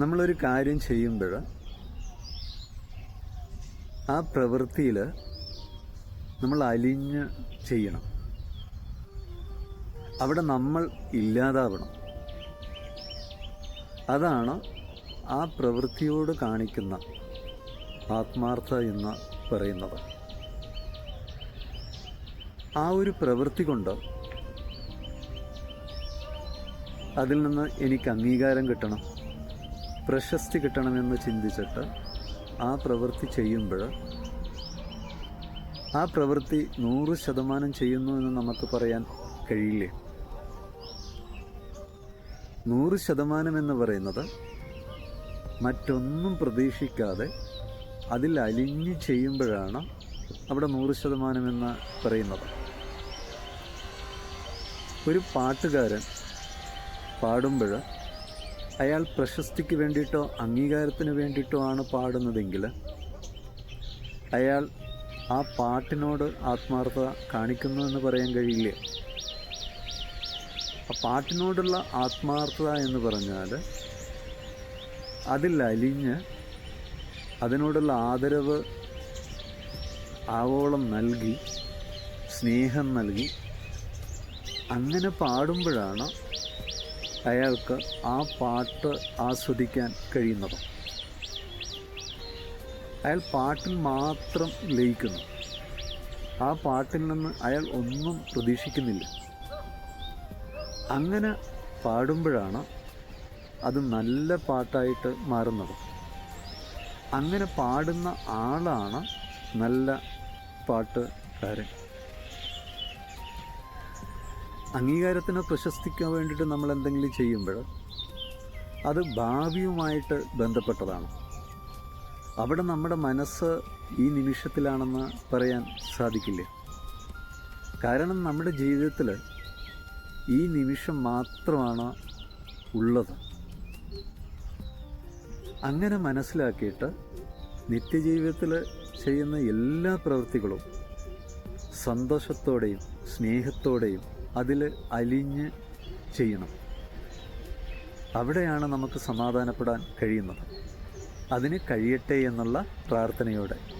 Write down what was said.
നമ്മളൊരു കാര്യം ചെയ്യുമ്പോൾ ആ പ്രവൃത്തിയിൽ നമ്മൾ അലിഞ്ഞ് ചെയ്യണം. അവിടെ നമ്മൾ ഇല്ലാതാവണം. അതാണ് ആ പ്രവൃത്തിയോട് കാണിക്കുന്ന ആത്മാർത്ഥ എന്ന് പറയുന്നത്. ആ ഒരു പ്രവൃത്തി കൊണ്ട് അതിൽ നിന്ന് എനിക്ക് അംഗീകാരം കിട്ടണം. പ്രശസ്തി കിട്ടണമെന്ന് ചിന്തിച്ചിട്ട് ആ പ്രവൃത്തി ചെയ്യുമ്പോൾ ആ പ്രവൃത്തി നൂറ് ശതമാനം ചെയ്യുന്നു എന്ന് നമുക്ക് പറയാൻ കഴിയില്ലേ? നൂറ് ശതമാനം എന്ന് പറയുന്നത് മറ്റൊന്നും പ്രതീക്ഷിക്കാതെ അതിൽ അലിഞ്ഞു ചെയ്യുമ്പോഴാണ് അവിടെ നൂറ് ശതമാനം എന്ന് പറയുന്നത്. ഒരു പാട്ടുകാരൻ പാടുമ്പോൾ അയാൾ പ്രശസ്തിക്ക് വേണ്ടിയിട്ടോ അംഗീകാരത്തിന് വേണ്ടിയിട്ടോ ആണ് പാടുന്നതെങ്കിൽ അയാൾ ആ പാട്ടിനോട് ആത്മാർത്ഥത കാണിക്കുന്നു എന്ന് പറയാൻ കഴിയില്ല? ആ പാട്ടിനോടുള്ള ആത്മാർത്ഥത എന്ന് പറഞ്ഞാൽ അതിൽ അലിഞ്ഞ് അതിനോടുള്ള ആദരവ് ആവോളം നൽകി സ്നേഹം നൽകി അങ്ങനെ പാടുമ്പോഴാണ് അയാൾക്ക് ആ പാട്ട് ആസ്വദിക്കാൻ കഴിയുന്നത്. അയാൾ പാട്ടിൽ മാത്രം ലയിക്കുന്നു. ആ പാട്ടിൽ നിന്ന് അയാൾ ഒന്നും പ്രതീക്ഷിക്കുന്നില്ല. അങ്ങനെ പാടുമ്പോഴാണ് അത് നല്ല പാട്ടായിട്ട് മാറുന്നത്. അങ്ങനെ പാടുന്ന ആളാണ് നല്ല പാട്ടുകാരൻ. അംഗീകാരത്തിനോ പ്രശസ്തിക്കോ വേണ്ടിയിട്ട് നമ്മൾ എന്തെങ്കിലും ചെയ്യുമ്പോൾ അത് ഭാവിയുമായിട്ട് ബന്ധപ്പെട്ടതാണ്. അവിടെ നമ്മുടെ മനസ്സ് ഈ നിമിഷത്തിലാണെന്ന് പറയാൻ സാധിക്കില്ല. കാരണം നമ്മുടെ ജീവിതത്തിൽ ഈ നിമിഷം മാത്രമാണ് ഉള്ളത്. അങ്ങനെ മനസ്സിലാക്കിയിട്ട് നിത്യജീവിതത്തിൽ ചെയ്യുന്ന എല്ലാ പ്രവൃത്തികളും സന്തോഷത്തോടെയും സ്നേഹത്തോടെയും അതിൽ അലിഞ്ഞ് ചെയ്യണം. അവിടെയാണ് നമുക്ക് സമാധാനപ്പെടാൻ കഴിയുന്നത്. അതിന് കഴിയട്ടെ എന്നുള്ള പ്രാർത്ഥനയോടെ.